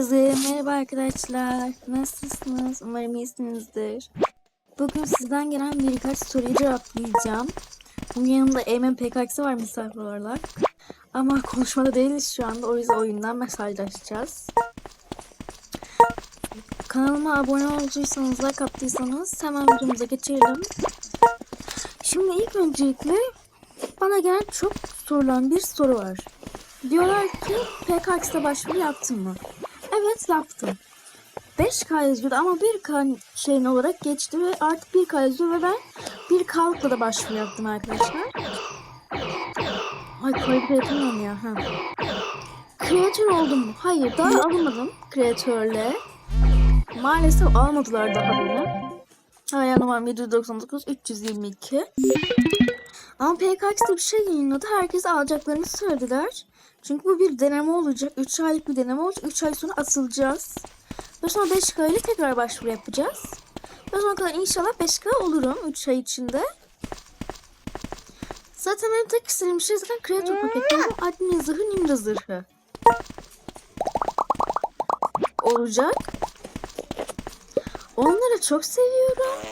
Herkese merhaba arkadaşlar. Nasılsınız? Umarım iyisinizdir. Bugün sizden gelen birkaç soruyu cevaplayacağım. Bunun yanında Eymen PKX'i var misafir olarak. Ama konuşmada değiliz şu anda. O yüzden oyundan mesajlaşacağız. Kanalıma abone olduysanız, like attıysanız hemen videomuza geçelim. Şimdi ilk öncelikle bana gelen çok sorulan bir soru var. Diyorlar ki PKX'de başvuru yaptın mı? Evet yaptım. 5K yazıyordu ama 1K şeyin olarak geçti ve artık 1K yazıyor ve ben 1K'lıkla da başvuru yaptım arkadaşlar. Ay kayıp yapamıyorum ya. Ha. Kreatör oldum mu? Hayır daha alamadım kreatörle. Maalesef almadılar daha beni. Numaram 799 322. Ama PKX'de bir şey yayınladı. Herkes alacaklarını söylediler. Çünkü bu bir deneme olacak. 3 aylık bir deneme olacak. 3 ay sonra atılacağız. Ve sonra 5K ile tekrar başvuru yapacağız. Ve sonra kadar inşallah 5K olurum 3 ay içinde. Zaten benim tek istediğim şey zaten kreatör paketleri. Bu admin zırhı, nimra zırhı. Olacak. Onları çok seviyorum.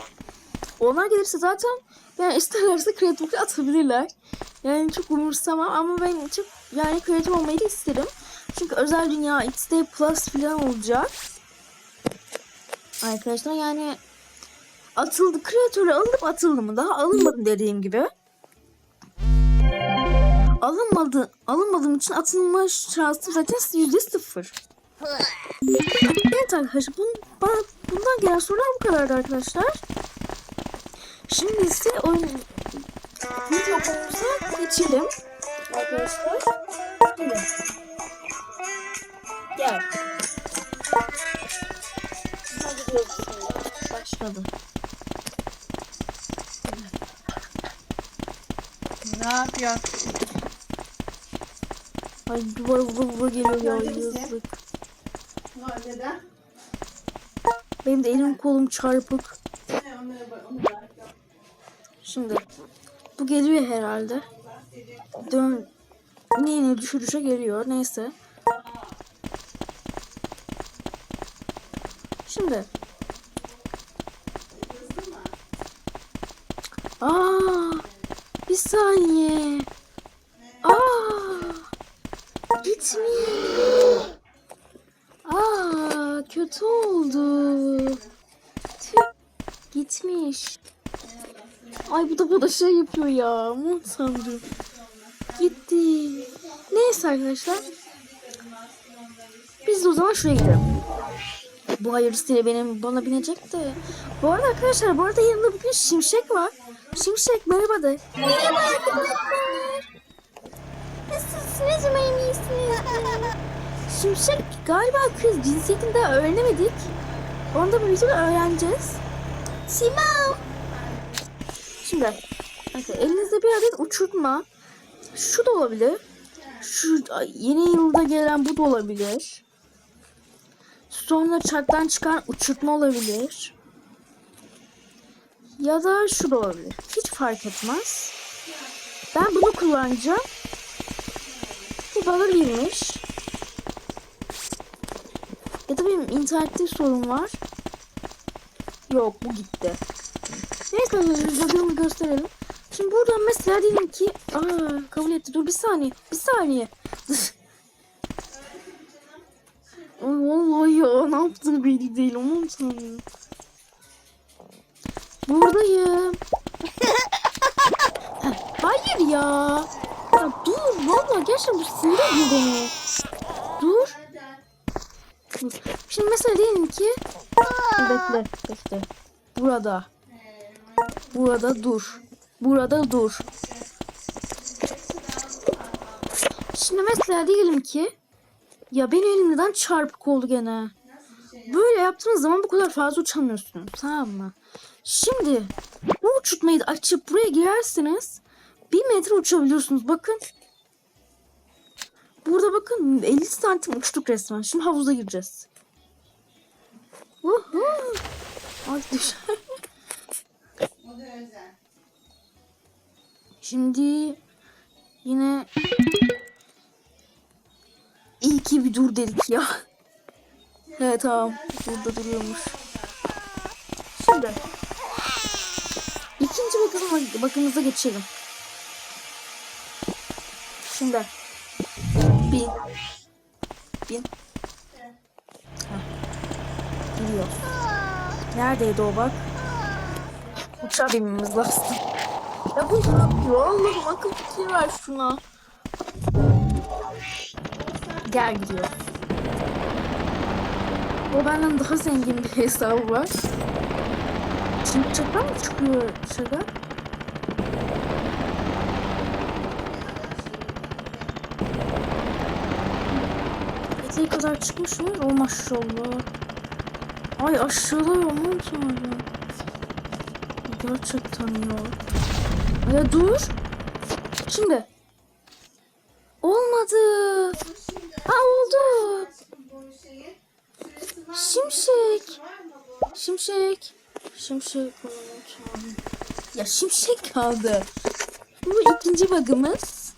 Onlar gelirse zaten yani isterlerse kreatiflik atabilirler. Yani çok umursamam ama ben çok yani kreatif olmayı da isterim. Çünkü özel dünya XD Plus falan olacak. Arkadaşlar yani atıldı kreatörü alınıp atıldı mı? Daha alınmadım dediğim gibi. Alınmadı, alınmadığım için atılma şansım zaten yüzde sıfır. Evet arkadaşlar bun, bana, bundan gelen sorular bu kadardı arkadaşlar. Şimdi ise oyun video konumuza geçelim. Arkadaşlar. Şimdi. Gel. Başladı. Ne yapıyor? Ay duvar vura vura geliyor ya yazık. Neden? Benim de elim kolum çarpık. Şimdi geliyor herhalde. Dön yine yine düşü düşe geliyor. Neyse. Şimdi. Aa, bir saniye. Aa, gitmiyor. Aa, kötü oldu. Tüh, gitmiş. Bu da şey yapıyor ya. Tanrım. Gitti. Neyse arkadaşlar. Biz de o zaman şuraya gidelim. Bu hayırlısıyla benim bana binecek de. Bu arada arkadaşlar bu arada yanımda bugün Şimşek var. Şimşek merhaba de. Merhaba arkadaşlar. Nasılsınız umarım iyisiniz. Şimşek galiba kız cinsiyetini daha öğrenemedik. Onu da bu videoda öğreneceğiz. Simam. Şimdi arkadaşlar, elinizde bir adet uçurtma. Şu da olabilir. Şu yeni yılda gelen bu da olabilir. Sonra çarktan çıkan uçurtma olabilir. Ya da şu da olabilir. Hiç fark etmez. Ben bunu kullanacağım. Bu bana girmiş. Ya da benim internette sorun var. Yok bu gitti. Neyse videomu gösterelim. Şimdi buradan mesela diyelim ki aa kabul etti. Dur bir saniye. Bir saniye. Ay vallahi ya ne yaptığını belli değil. Aman tanrım. Buradayım. Hayır ya. Ya dur vallahi gerçekten bu sinir ediyor beni. Dur. Dur. Şimdi mesela diyelim ki bekle bekle. Burada. Burada dur. Burada dur. Şimdi mesela diyelim ki ya benim elim neden çarpık oldu gene? Böyle yaptığınız zaman bu kadar fazla uçamıyorsunuz. Tamam mı? Şimdi bu uçurtmayı açıp buraya girerseniz bir metre uçabiliyorsunuz. Bakın. Burada bakın 50 santim uçtuk resmen. Şimdi havuza gireceğiz. Uhu. Ay düşer. Özel. Şimdi yine iyi ki bir dur dedik ya. Evet tamam. Burada duruyormuş. Şimdi. ikinci bakım, bakımıza geçelim. Şimdi. Bin. Bin. Gidiyor. Neredeydi o bak? Uçağa binmemiz lazım. Ya bu ne yapıyor? Allah'ım akıl fikir ver şuna. Gel gidiyor. O benden daha zengin bir hesabı var. Şimdi çakal mı çıkıyor dışarıda? Eteği kadar çıkmış mı? O maşallah. Ay aşağıda aman tanrım. Gerçekten ya. Ya dur. Şimdi. Olmadı. Ha oldu. Şimşek. Şimşek. Şimşek. Ya şimşek kaldı. Bu ikinci bug'ımız.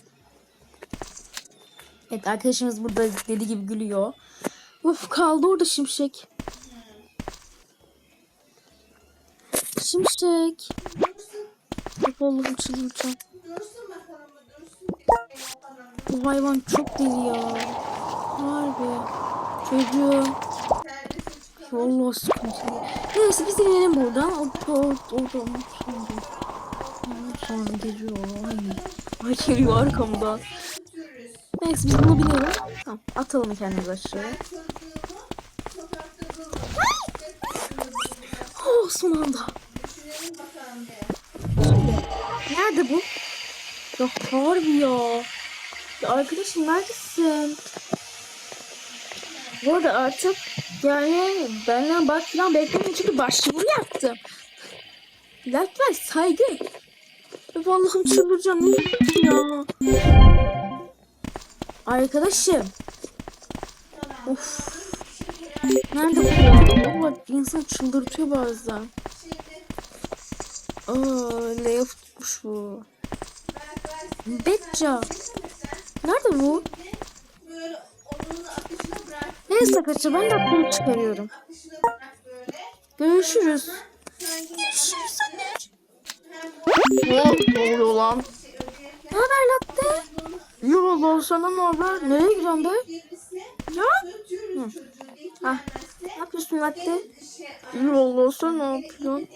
Evet arkadaşımız burada deli gibi gülüyor. Of kaldı orada şimşek. Şimşek. Of Allah'ım çıldıracağım. Bu hayvan çok deli ya. Harbi. Çocuğum. Vallahi sıkıntılı. Neyse biz inelim buradan. Orada sonra. Onu sonra geliyor. Ay. Ay geliyor arkamdan. Neyse biz bunu binelim. Tamam atalım kendimizi aşağıya. Oh son anda. Nerede bu? Ya harbi ya. Ya arkadaşım neredesin? Bu arada artık yani benden bak falan beklemeyin çünkü başvuru yaptım. Ver saygı. Ya Allah'ım çıldıracağım ne ya. Arkadaşım. Of. Nerede bu ya? Valla insan çıldırtıyor bazen. Aa, layoff tutmuş bu. Betça. Nerede bu? Neyse arkadaşlar ben de aklımı çıkarıyorum. Görüşürüz. Görüşürüz Ne oluyor lan? Ne haber latte? Yo Allah sana ne haber? Nereye gidiyorsun be? Ya? Ah, ne yapıyorsun latte? Yo Allah sen ne yapıyorsun?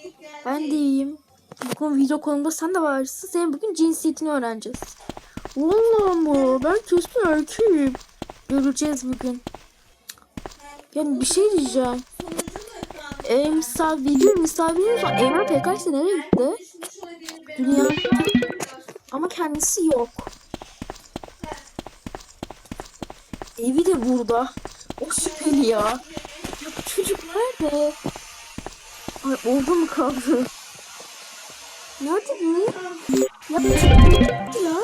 Ben de iyiyim. Bugün video konumda sen de varsın. Senin bugün cinsiyetini öğreneceğiz. Vallahi mı? Ben kesin erkeğim. Göreceğiz bugün. Yani bir şey diyeceğim. E, misafir, misafirimiz var. Eymen PKS nereye gitti? Dünya. Ama kendisi yok. Evi de burada. O şüpheli ya. Ya bu çocuk nerede? Ay orada mı kaldı? Nerede bu? Ya bu nerede ya?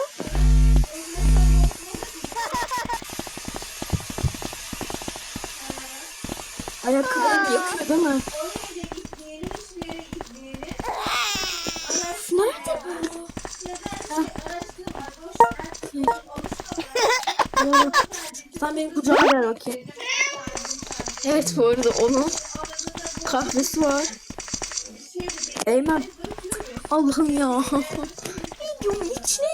Ayakkabıları yakıyor değil mi? Nerede bu? Sen benim kucağıma ver bakayım. Evet bu arada onun kahvesi var. Eymen. Allah'ım ya. Videonun içine.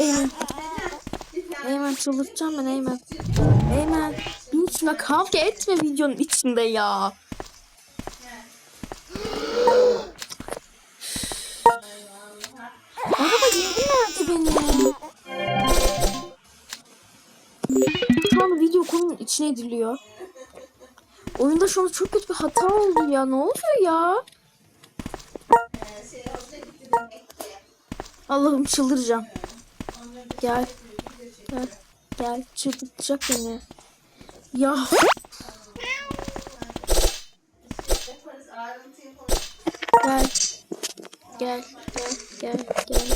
Eymen. Eymen çıldırtacağım ben Eymen. Eymen. Bin şuna kavga etme videonun içinde ya. Araba yeri nerede benim? Şu an video konunun içine ediliyor. Oyunda şu çok kötü bir hata oldu ya. Ne oluyor ya? Allah'ım çıldıracağım. Gel. Gel. Gel. Çıldırtacak beni. Ya. Gel. Gel. Gel. Gel. Gel.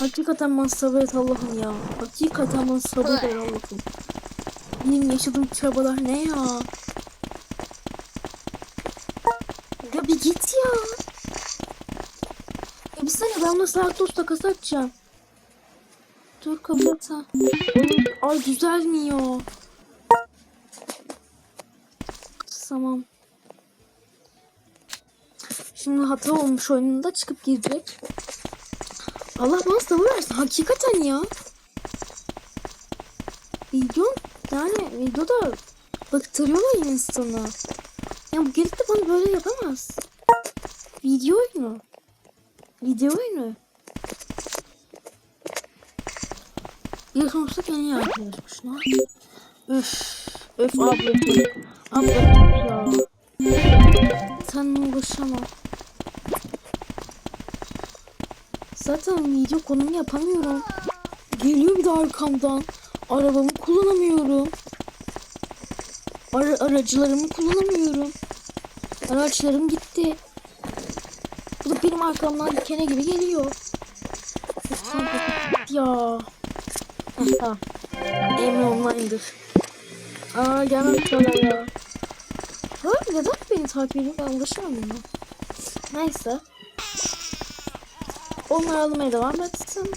Hakikaten bana sabır et Allah'ım ya. Hakikaten bana sabır et Allah'ım. Benim yaşadığım çabalar ne ya? Ya bir git ya. Ya bir saniye ben ona sağ dost takası açacağım. Dur kapat ha. Ay düzelmiyor. Tamam. Şimdi hata olmuş oyununda çıkıp girecek. Allah bana sabır versin. Hakikaten ya. Video yani videoda bıktırıyorlar insanı. Ya bu gelip de bana böyle yapamaz. Video oyunu. Video oyunu. Ya sonuçta kendi yapıyormuş. Ne yapayım? Öf. Ablacığım. Ablacığım ya. Seninle uğraşamam. Zaten video konumu yapamıyorum. Geliyor bir de arkamdan. Arabamı kullanamıyorum. Ara aracılarımı kullanamıyorum. Araçlarım gitti. Bu da benim arkamdan dikene gibi geliyor. Ya. Tamam. Emre online'dır. Aa gelmem şöyle ya. Ha, neden beni takip ediyor? Ben ulaşamam. Neyse. Onlar almaya devam etsin.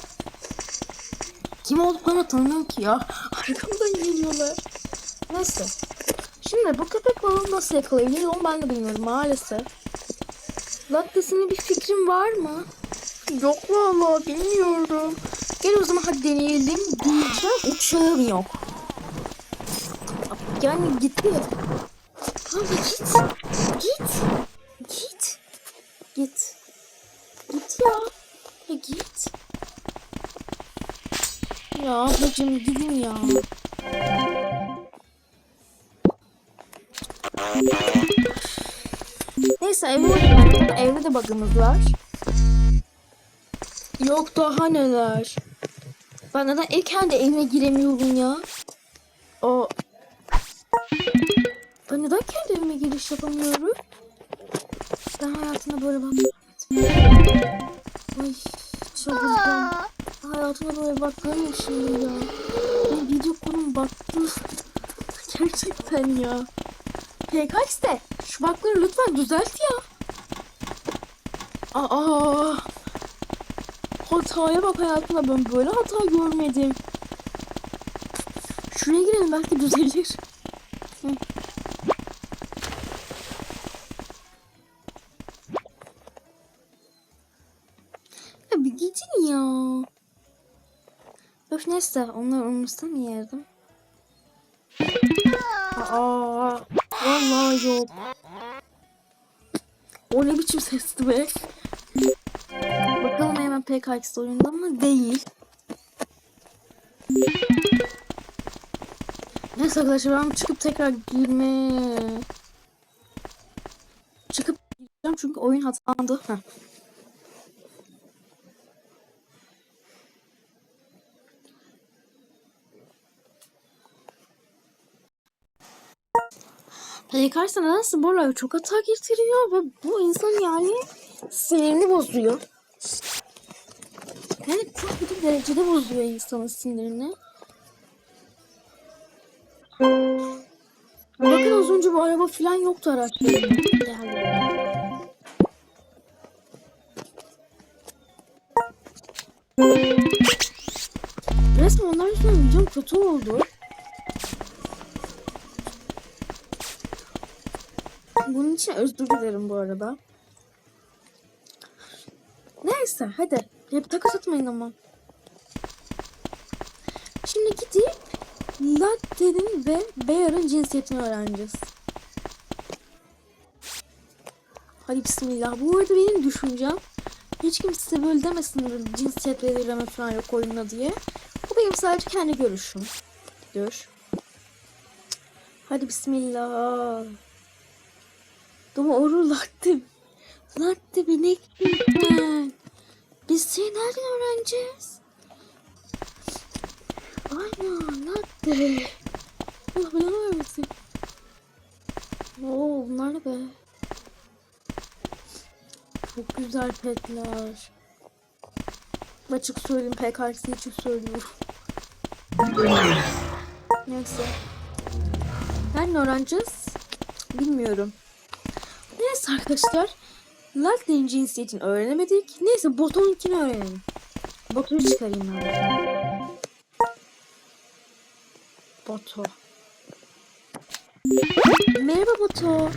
Kim olduklarını tanımıyorum ki ya. Arkamdan geliyorlar. Neyse. Şimdi bu köpek balığını nasıl yakalayabiliriz onu ben de bilmiyorum maalesef. Lattesine bir fikrin var mı? Yok valla bilmiyorum. Gel o zaman hadi deneyelim diyeceğim. Uçağım yok. Yani gitti. Abi. Git. Git. Git. Git ya. Ya git. Ablacığım gidin ya. Neyse evde. Evde de bug'ımız var. Yok daha neler. Ben neden ilk kendi evime giremiyorum ya? O... Ben neden kendi evime giriş yapamıyorum? Ben hayatımda böyle bakmadım. Ay çok üzgünüm. Hayatımda böyle bakmıyorum şimdi ya. Ben video konum baktı. Gerçekten ya. PKX'de şu bakları lütfen düzelt ya. Aa. Hataya bak hayatımda ben böyle hata görmedim. Şuraya girelim belki düzelir. Neyse onları umursamayardım. Aa, vallahi yok. O ne biçim sesti be? Bakalım hemen PKX oyunda mı? Değil. Neyse arkadaşlar ben çıkıp tekrar girme. Çıkıp gireceğim çünkü oyun hatalandı. Heh. Nedense bu aralar çok hata getiriyor ve bu insan yani sinirini bozuyor. Yani çok kötü derecede bozuyor insanın sinirini. Bakın az önce bu araba falan yoktu araçlarında. Yani. Resmen onlar yüzünden videom kötü oldu. Bunun için özür dilerim bu arada. Neyse hadi. Hep takas atmayın ama. Şimdi gidip Latte'nin ve Bear'ın cinsiyetini öğreneceğiz. Hadi bismillah. Bu arada benim düşüncem. Hiç kimse böyle demesin cinsiyet belirleme falan yok oyunda diye. Bu benim sadece kendi görüşüm. Dur. Hadi bismillah. Doğru latte. Latte binektim ben. Biz seni nereden öğreneceğiz? Aynen latte. Allah belanı vermesin. Oo bunlar ne be? Çok güzel petler. Açık söyleyeyim PKX'i için söylüyorum. Neyse. Nereden öğreneceğiz? Bilmiyorum. Neyse arkadaşlar. Latte'nin cinsiyetini öğrenemedik. Neyse botonunkini öğrenelim. Botonu çıkarayım ben. Boto. Merhaba Boto.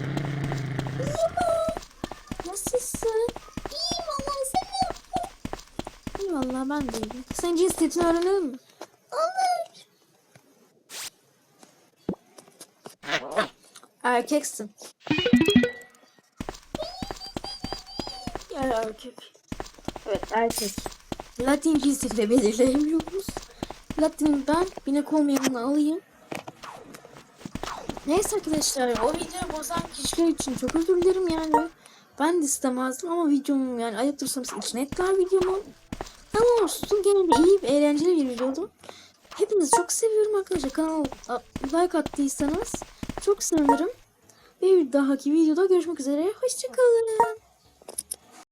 Merhaba. Nasılsın? İyiyim vallahi sen ne yaptın? İyi vallahi ben de iyiyim. Sen cinsiyetini öğrenelim mi? Olur. Erkeksin. Erkek. Evet erkek. Latin de belirleyemiyoruz. Latin'den binek olmayanını alayım. Neyse arkadaşlar o videoyu bozan kişiler için çok özür dilerim yani. Ben de istemezdim ama videomu yani ayıp dursanız içine ettiler videomu. Ama olsun gene de iyi eğlenceli bir videodu. Hepinizi çok seviyorum arkadaşlar. Kanala like attıysanız çok sevinirim. Bir dahaki videoda görüşmek üzere. Hoşçakalın.